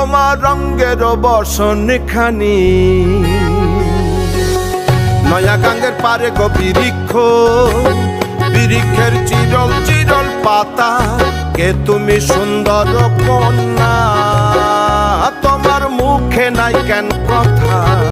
তোমার রঙ্গের বসন খানি নয়া গাঙ্গের পারে গো বিরিক্ষ বিরিক্ষের চিরল চিরল পাতা, কে তুমি সুন্দর কন্যা? তোমার মুখে নাই কেন কথা?